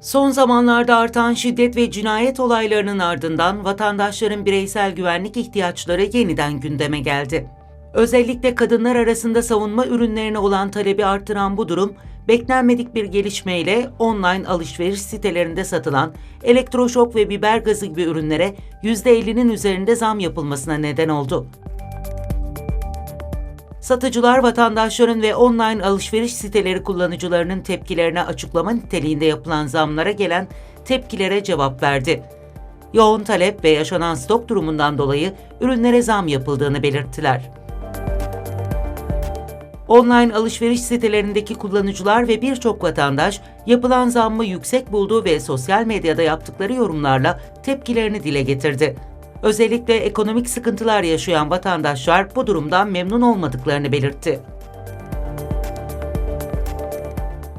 Son zamanlarda artan şiddet ve cinayet olaylarının ardından vatandaşların bireysel güvenlik ihtiyaçları yeniden gündeme geldi. Özellikle kadınlar arasında savunma ürünlerine olan talebi artıran bu durum, beklenmedik bir gelişmeyle online alışveriş sitelerinde satılan elektroşok ve biber gazı gibi ürünlere %50'nin üzerinde zam yapılmasına neden oldu. Satıcılar vatandaşların ve online alışveriş siteleri kullanıcılarının tepkilerine açıklama niteliğinde yapılan zamlara gelen tepkilere cevap verdi. Yoğun talep ve yaşanan stok durumundan dolayı ürünlere zam yapıldığını belirttiler. Online alışveriş sitelerindeki kullanıcılar ve birçok vatandaş yapılan zammı yüksek bulduğu ve sosyal medyada yaptıkları yorumlarla tepkilerini dile getirdi. Özellikle ekonomik sıkıntılar yaşayan vatandaşlar bu durumdan memnun olmadıklarını belirtti.